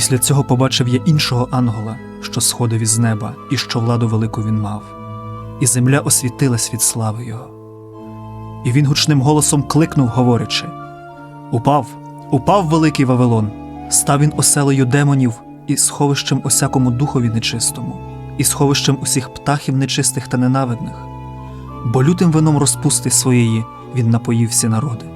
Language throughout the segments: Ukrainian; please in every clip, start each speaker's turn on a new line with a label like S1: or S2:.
S1: Після цього побачив я іншого ангела, що сходив із неба, і що владу велику він мав, і земля освітилась від слави його. І він гучним голосом кликнув, говорячи: Упав, упав великий Вавилон, став він оселею демонів і сховищем усякому духові нечистому, і сховищем усіх птахів нечистих та ненавидних, бо лютим вином розпусти своєї він напоїв всі народи.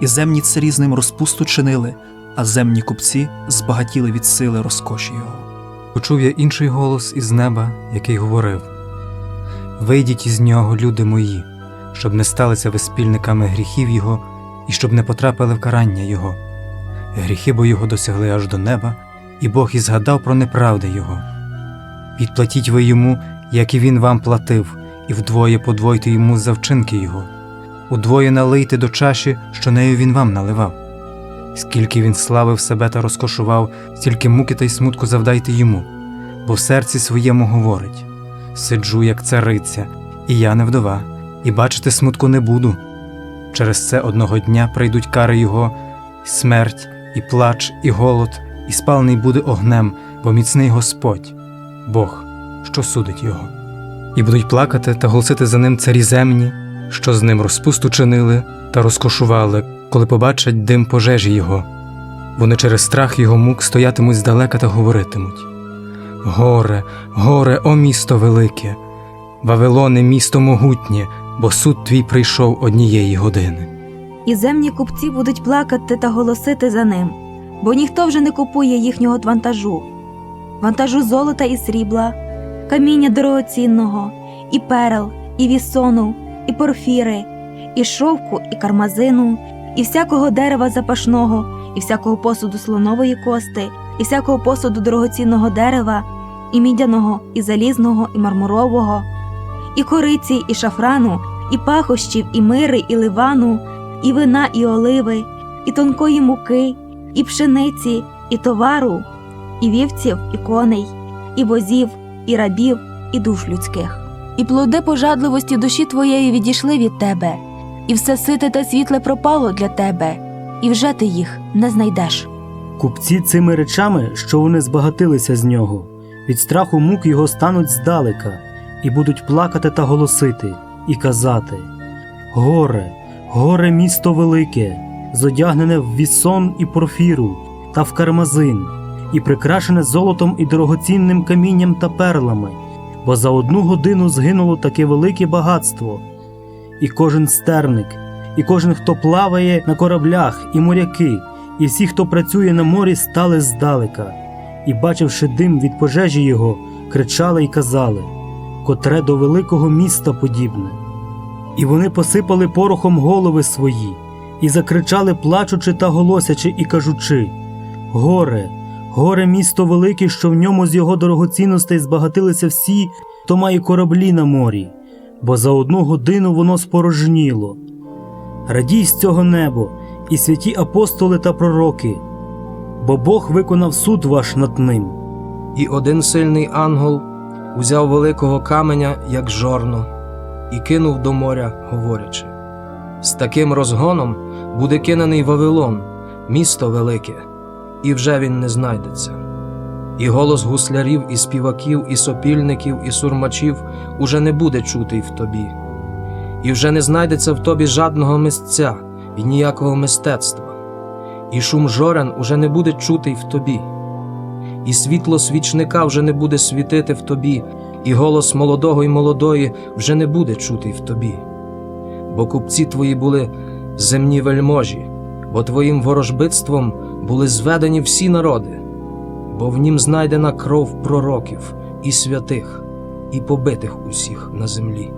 S1: І земні царі з ним розпусту чинили, а земні купці збагатіли від сили розкоші його.
S2: Почув я інший голос із неба, який говорив: Вийдіть із нього, люди мої, щоб не сталися ви спільниками гріхів Його і щоб не потрапили в карання Його. Гріхи бо його досягли аж до неба, і Бог і згадав про неправди Його. Відплатіть ви йому, як і він вам платив, і вдвоє подвойте йому за вчинки Його, удвоє налийте до чаші, що нею він вам наливав. Скільки він славив себе та розкошував, стільки муки та й смутку завдайте йому, бо в серці своєму говорить: сиджу, як цариця, і я не вдова, і бачити смутку не буду. Через це одного дня прийдуть кари його, смерть, і плач, і голод, і спалений буде огнем, бо міцний Господь, Бог, що судить його. І будуть плакати та голосити за ним царі земні, що з ним розпусту чинили та розкошували, коли побачать дим пожежі його. Вони через страх його мук стоятимуть здалека та говоритимуть: Горе, горе, о місто велике, Вавилоне, місто могутнє, бо суд твій прийшов однієї години.
S3: І земні купці будуть плакати та голосити за ним, бо ніхто вже не купує їхнього вантажу, вантажу золота і срібла, каміння дорогоцінного, і перел, і вісону, і порфіри, і шовку, і кармазину, і всякого дерева запашного, і всякого посуду слонової кости, і всякого посуду дорогоцінного дерева, і мідяного, і залізного, і мармурового, і кориці, і шафрану, і пахощів, і мири, і ливану, і вина, і оливи, і тонкої муки, і пшениці, і товару, і вівців, і коней, і возів, і рабів, і душ людських. І плоди пожадливості душі твоєї відійшли від тебе, і все сите та світле пропало для тебе, і вже ти їх не знайдеш.
S4: Купці цими речами, що вони збагатилися з нього, від страху мук його стануть здалека, і будуть плакати та голосити, і казати: Горе, горе місто велике, зодягнене в вісон і порфіру, та в кармазин, і прикрашене золотом і дорогоцінним камінням та перлами, бо за одну годину згинуло таке велике багатство. І кожен стерник, і кожен, хто плаває на кораблях, і моряки, і всі, хто працює на морі, стали здалека, і, бачивши дим від пожежі його, кричали й казали котре до великого міста подібне. І вони посипали порохом голови свої, і закричали, плачучи та голосячи, і кажучи: Горе, горе місто велике, що в ньому з його дорогоцінностей збагатилися всі, хто має кораблі на морі, бо за одну годину воно спорожніло. Радій з цього небо, і святі апостоли та пророки, бо Бог виконав суд ваш над ним.
S5: І один сильний ангел узяв великого каменя, як жорно, і кинув до моря, говорячи: З таким розгоном буде кинений Вавилон, місто велике, і вже він не знайдеться. І голос гуслярів, і співаків, і сопільників, і сурмачів уже не буде чутий в тобі, і вже не знайдеться в тобі жадного мисця і ніякого мистецтва, і шум жорен уже не буде чутий в тобі. І світло свічника вже не буде світити в тобі, і голос молодого й молодої вже не буде чутий в тобі. Бо купці твої були земні вельможі, бо твоїм ворожбитством були зведені всі народи, бо в нім знайдена кров пророків і святих, і побитих усіх на землі.